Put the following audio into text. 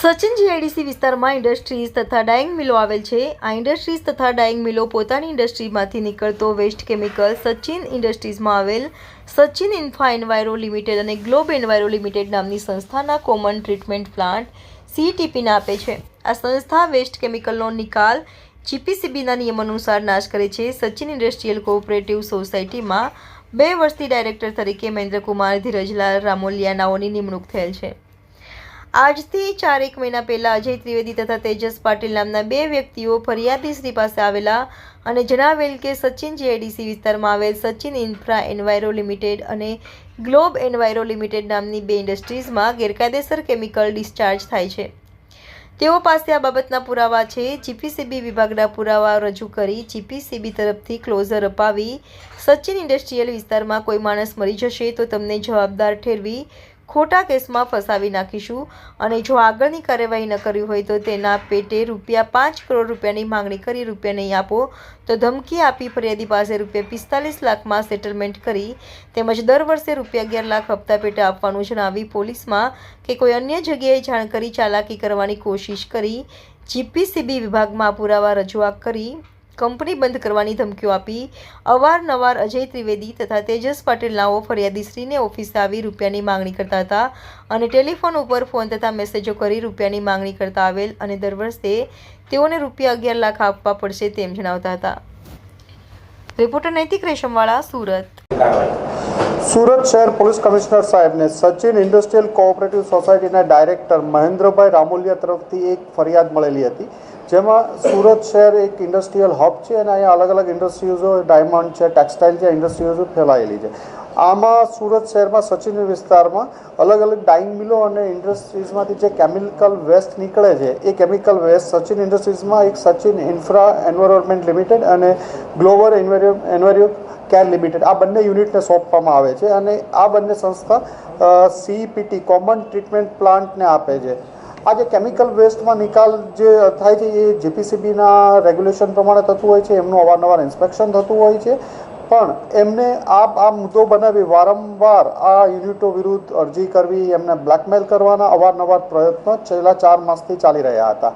Sachin GIDC વિસ્તારમાં industries તથા dyeing મિલો આવેલ છે. આ ઇન્ડસ્ટ્રીઝ તથા ડાઇંગ મિલો પોતાની ઇન્ડસ્ટ્રીમાંથી નીકળતો વેસ્ટ કેમિકલ સચિન ઇન્ડસ્ટ્રીઝમાં આવેલ સચિન ઇન્ફા એન્વાયરો લિમિટેડ અને ગ્લોબ એન્વાયરો લિમિટેડ નામની સંસ્થાના કોમન ટ્રીટમેન્ટ પ્લાન્ટ સીટીપીને આપે છે. આ સંસ્થા વેસ્ટ કેમિકલનો નિકાલ જીપીસીબીના નિયમ અનુસાર નાશ કરે છે. સચિન ઇન્ડસ્ટ્રીયલ કોઓપરેટિવ સોસાયટીમાં બે વર્ષથી ડાયરેક્ટર તરીકે મહેન્દ્રકુમાર, ધીરજલાલ રામોલિયા નાઓની નિમણૂક થયેલ છે. આજથી ચારેક મહિના પહેલાં અજય ત્રિવેદી તથા તેજસ પાટીલ નામના બે વ્યક્તિઓ ફરિયાદી શ્રી પાસે આવેલા અને જણાવેલ કે સચિન જેઆઈડીસી વિસ્તારમાં આવેલ સચિન ઇન્ફ્રા એન્વાયરો લિમિટેડ અને ગ્લોબ એન્વાયરો લિમિટેડ નામની બે ઇન્ડસ્ટ્રીઝમાં ગેરકાયદેસર કેમિકલ ડિસ્ચાર્જ થાય છે. તેઓ પાસે આ બાબતના પુરાવા છે. જીપીસીબી વિભાગના પુરાવા રજૂ કરી જીપીસીબી તરફથી ક્લોઝર અપાવી. સચિન ઇન્ડસ્ટ્રીયલ વિસ્તારમાં કોઈ માણસ મરી જશે તો તમને જવાબદાર ઠેરવી ખોટા કેસમાં ફસાવી નાખીશું અને જો આગળની કાર્યવાહી ન કરી હોય તો તેના પેટે રૂપિયા પાંચ કરોડ રૂપિયાની માંગણી કરી રૂપિયા નહીં આપો. તો ધમકી આપી ફરિયાદી પાસે રૂપિયા પિસ્તાલીસ લાખમાં સેટલમેન્ટ કરી તેમજ દર વર્ષે રૂપિયા અગિયાર લાખ હપ્તા પેટે આપવાનું જણાવી પોલીસમાં કે કોઈ અન્ય જગ્યાએ જાણ કરી ચાલાકી કરવાની કોશિશ કરી. જીપીસીબી વિભાગમાં પુરાવા રજૂઆત કરી. કંપની બંધ કરવાની ધમકીઓ આપી. અવારનવાર અજય ત્રિવેદી તથા તેજસ પાટીલ નાઓ ફરિયાદીશ્રીને ઓફિસે આવી રૂપિયાની માંગણી કરતા હતા અને ટેલિફોન ઉપર ફોન તથા મેસેજો કરી રૂપિયાની માંગણી કરતા આવેલ અને દર વર્ષે તેઓને રૂપિયા અગિયાર લાખ આપવા પડશે તેમ જણાવતા હતા. રિપોર્ટર નૈતિક રેશમવાળા, સુરત. સુરત શહેર પોલીસ કમિશનર સાહેબને સચિન ઇન્ડસ્ટ્રીયલ કોઓપરેટિવ સોસાયટીના ડાયરેક્ટર મહેન્દ્રભાઈ રામોલિયા તરફથી એક ફરિયાદ મળેલી હતી, જેમાં સુરત શહેર એક ઇન્ડસ્ટ્રીયલ હબ છે અને અહીંયા અલગ અલગ ઇન્ડસ્ટ્રીઝો, ડાયમંડ છે, ટેક્સટાઇલ છે, ઇન્ડસ્ટ્રીઝો ફેલાયેલી છે. આમાં સુરત શહેરમાં સચિન વિસ્તારમાં અલગ અલગ ડાઇંગ મિલો અને ઇન્ડસ્ટ્રીઝમાંથી જે કેમિકલ વેસ્ટ નીકળે છે, એ કેમિકલ વેસ્ટ સચિન ઇન્ડસ્ટ્રીઝમાં એક સચિન ઇન્ફ્રા એન્વાયરમેન્ટ લિમિટેડ અને global enviro, enviro care limited આ બંને યુનિટને સોંપવામાં આવે છે અને આ બંને સંસ્થા સીપીટી કોમન ટ્રીટમેન્ટ પ્લાન્ટને આપે છે. આ જે કેમિકલ વેસ્ટમાં નિકાલ જે થાય છે, એ જીપીસીબીના રેગ્યુલેશન પ્રમાણે થતું હોય છે, એમનું અવારનવાર ઇન્સ્પેક્શન થતું હોય છે. પણ એમને આ આ મુદ્દો બનાવી વારંવાર આ યુનિટો વિરુદ્ધ અરજી કરવી, એમને બ્લેકમેલ કરવાના અવારનવાર પ્રયત્નો છેલ્લા ચાર માસથી ચાલી રહ્યા હતા.